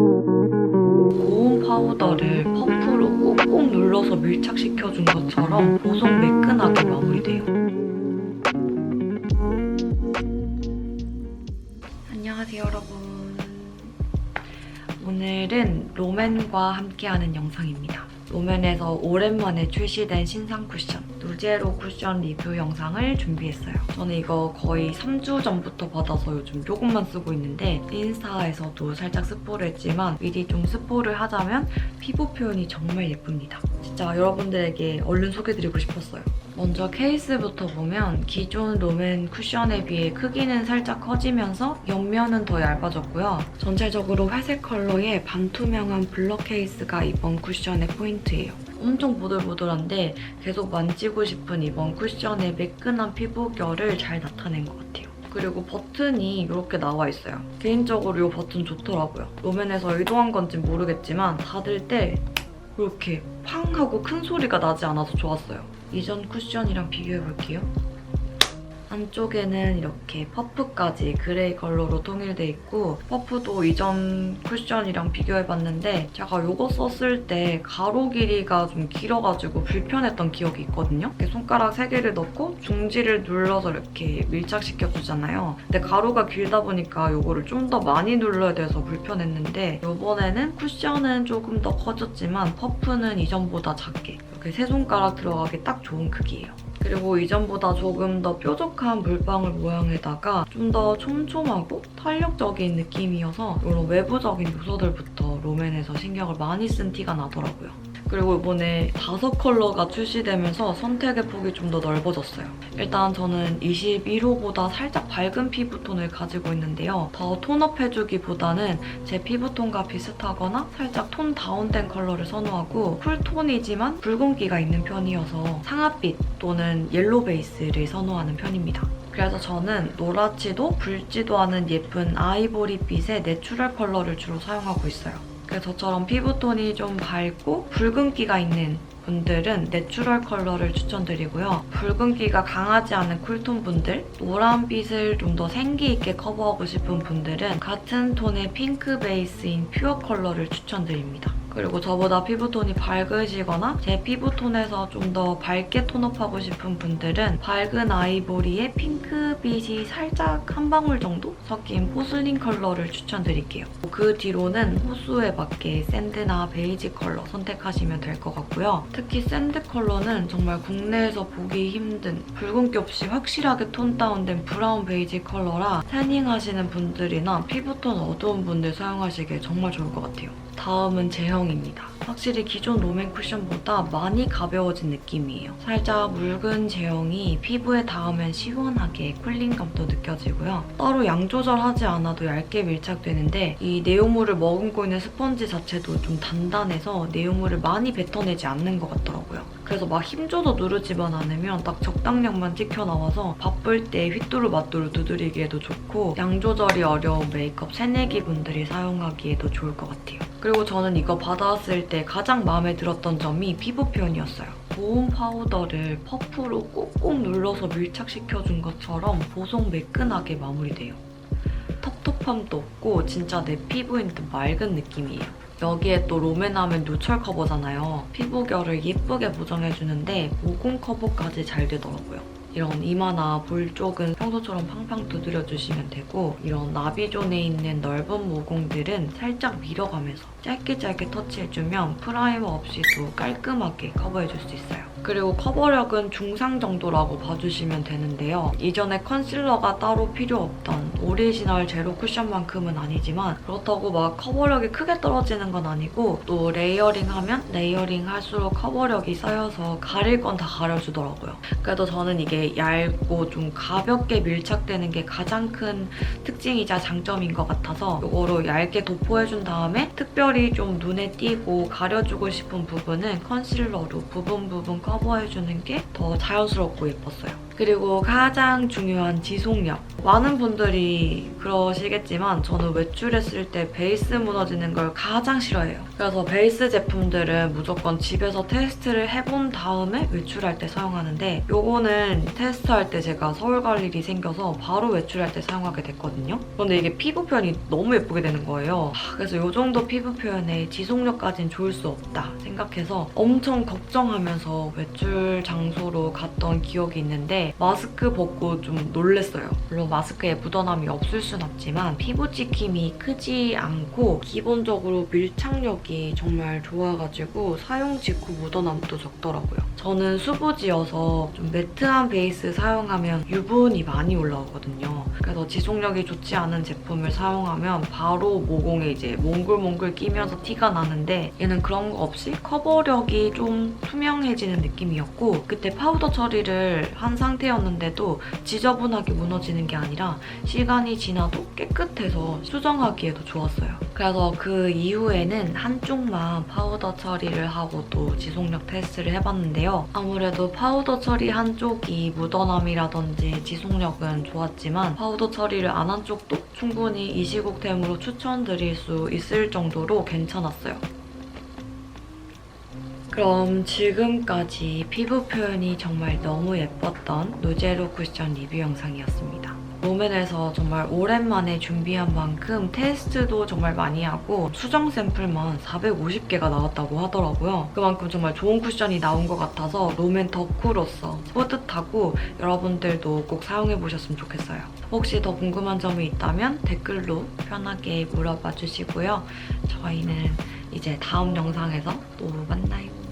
고운 파우더를 퍼프로 꾹꾹 눌러서 밀착시켜준 것처럼 보속 매끈하게 마무리돼요. 안녕하세요 여러분. 오늘은 롬앤과 함께하는 영상입니다. 롬앤에서 오랜만에 출시된 신상 쿠션 누제로 쿠션 리뷰 영상을 준비했어요. 저는 이거 거의 3주 전부터 받아서 요즘 조금만 쓰고 있는데 인스타에서도 살짝 스포를 했지만 미리 좀 스포를 하자면 피부 표현이 정말 예쁩니다. 진짜 여러분들에게 얼른 소개드리고 싶었어요. 먼저 케이스부터 보면 기존 롬앤 쿠션에 비해 크기는 살짝 커지면서 옆면은 더 얇아졌고요. 전체적으로 회색 컬러의 반투명한 블럭 케이스가 이번 쿠션의 포인트예요. 엄청 보들보들한데 계속 만지고 싶은 이번 쿠션의 매끈한 피부결을 잘 나타낸 것 같아요. 그리고 버튼이 이렇게 나와 있어요. 개인적으로 이 버튼 좋더라고요. 롬앤에서 의도한 건지 모르겠지만 닫을 때 이렇게 팡 하고 큰 소리가 나지 않아서 좋았어요. 이전 쿠션이랑 비교해볼게요. 안쪽에는 이렇게 퍼프까지 그레이 컬러로 통일돼 있고 퍼프도 이전 쿠션이랑 비교해봤는데 제가 이거 썼을 때 가로 길이가 좀 길어가지고 불편했던 기억이 있거든요. 이렇게 손가락 3개를 넣고 중지를 눌러서 이렇게 밀착시켜주잖아요. 근데 가로가 길다 보니까 이거를 좀 더 많이 눌러야 돼서 불편했는데 이번에는 쿠션은 조금 더 커졌지만 퍼프는 이전보다 작게 이렇게 세 손가락 들어가기 딱 좋은 크기예요. 그리고 이전보다 조금 더 뾰족한 물방울 모양에다가 좀 더 촘촘하고 탄력적인 느낌이어서 이런 외부적인 요소들부터 롬앤에서 신경을 많이 쓴 티가 나더라고요. 그리고 이번에 다섯 컬러가 출시되면서 선택의 폭이 좀 더 넓어졌어요. 일단 저는 21호보다 살짝 밝은 피부톤을 가지고 있는데요. 더 톤업 해주기보다는 제 피부톤과 비슷하거나 살짝 톤 다운된 컬러를 선호하고 쿨톤이지만 붉은기가 있는 편이어서 상아빛 또는 옐로 베이스를 선호하는 편입니다. 그래서 저는 노랗지도 붉지도 않은 예쁜 아이보리빛의 내추럴 컬러를 주로 사용하고 있어요. 그래서 저처럼 피부톤이 좀 밝고 붉은기가 있는 분들은 내추럴 컬러를 추천드리고요. 붉은기가 강하지 않은 쿨톤 분들, 노란빛을 좀 더 생기 있게 커버하고 싶은 분들은 같은 톤의 핑크 베이스인 퓨어 컬러를 추천드립니다. 그리고 저보다 피부톤이 밝으시거나 제 피부톤에서 좀 더 밝게 톤업하고 싶은 분들은 밝은 아이보리에 핑크빛이 살짝 한 방울 정도 섞인 포슬린 컬러를 추천드릴게요. 그 뒤로는 호수에 맞게 샌드나 베이지 컬러 선택하시면 될 것 같고요. 특히 샌드 컬러는 정말 국내에서 보기 힘든 붉은기 없이 확실하게 톤 다운된 브라운 베이지 컬러라 태닝 하시는 분들이나 피부톤 어두운 분들 사용하시기에 정말 좋을 것 같아요. 다음은 제형입니다. 확실히 기존 롬앤 쿠션보다 많이 가벼워진 느낌이에요. 살짝 묽은 제형이 피부에 닿으면 시원하게 쿨링감도 느껴지고요. 따로 양 조절하지 않아도 얇게 밀착되는데 이 내용물을 머금고 있는 스펀지 자체도 좀 단단해서 내용물을 많이 뱉어내지 않는 것 같더라고요. 그래서 막 힘줘서 누르지만 않으면 딱 적당량만 찍혀 나와서 바쁠 때 휘뚜루 마뚜루 두드리기에도 좋고 양 조절이 어려운 메이크업 새내기 분들이 사용하기에도 좋을 것 같아요. 그리고 저는 이거 받아왔을 때 가장 마음에 들었던 점이 피부 표현이었어요. 고운 파우더를 퍼프로 꾹꾹 눌러서 밀착시켜준 것처럼 보속 매끈하게 마무리돼요. 텁텁함도 없고 진짜 내 피부인 듯 맑은 느낌이에요. 여기에 또 롬앤하면 누철 커버잖아요. 피부결을 예쁘게 보정해주는데 모공 커버까지 잘 되더라고요. 이런 이마나 볼 쪽은 평소처럼 팡팡 두드려주시면 되고 이런 나비존에 있는 넓은 모공들은 살짝 밀어가면서 짧게 짧게 터치해주면 프라이머 없이도 깔끔하게 커버해줄 수 있어요. 그리고 커버력은 중상 정도라고 봐주시면 되는데요. 이전에 컨실러가 따로 필요 없던 오리지널 제로 쿠션만큼은 아니지만 그렇다고 막 커버력이 크게 떨어지는 건 아니고 또 레이어링하면 레이어링 할수록 커버력이 쌓여서 가릴 건 다 가려주더라고요. 그래도 저는 이게 얇고 좀 가볍게 밀착되는 게 가장 큰 특징이자 장점인 것 같아서 이거로 얇게 도포해준 다음에 특별히 좀 눈에 띄고 가려주고 싶은 부분은 컨실러로 부분 부분 커버해주는 게 더 자연스럽고 예뻤어요. 그리고 가장 중요한 지속력. 많은 분들이 그러시겠지만 저는 외출했을 때 베이스 무너지는 걸 가장 싫어해요. 그래서 베이스 제품들은 무조건 집에서 테스트를 해본 다음에 외출할 때 사용하는데 요거는 테스트할 때 제가 서울 갈 일이 생겨서 바로 외출할 때 사용하게 됐거든요. 근데 이게 피부 표현이 너무 예쁘게 되는 거예요. 하, 그래서 요 정도 피부 표현에 지속력까진 좋을 수 없다 생각해서 엄청 걱정하면서 외출 장소로 갔던 기억이 있는데 마스크 벗고 좀 놀랬어요. 물론 마스크에 묻어남이 없을 순 없지만 피부 찍힘이 크지 않고 기본적으로 밀착력이 정말 좋아가지고 사용 직후 묻어남도 적더라고요. 저는 수부지여서 좀 매트한 베이스 사용하면 유분이 많이 올라오거든요. 그래서 지속력이 좋지 않은 제품을 사용하면 바로 모공에 이제 몽글몽글 끼면서 티가 나는데 얘는 그런 거 없이 커버력이 좀 투명해지는 느낌이었고 그때 파우더 처리를 한 상태였는데도 지저분하게 무너지는 게 아니라 시간이 지나도 깨끗해서 수정하기에도 좋았어요. 그래서 그 이후에는 한 쪽만 파우더 처리를 하고 또 지속력 테스트를 해봤는데요. 아무래도 파우더 처리 한쪽이 묻어남이라든지 지속력은 좋았지만 파우더 처리를 안 한 쪽도 충분히 이 시국템으로 추천드릴 수 있을 정도로 괜찮았어요. 그럼 지금까지 피부 표현이 정말 너무 예뻤던 노제로 쿠션 리뷰 영상이었습니다. 롬앤에서 정말 오랜만에 준비한 만큼 테스트도 정말 많이 하고 수정 샘플만 450개가 나왔다고 하더라고요. 그만큼 정말 좋은 쿠션이 나온 것 같아서 롬앤 덕후로서 뿌듯하고 여러분들도 꼭 사용해보셨으면 좋겠어요. 혹시 더 궁금한 점이 있다면 댓글로 편하게 물어봐 주시고요. 저희는 이제 다음 영상에서 또 만나요.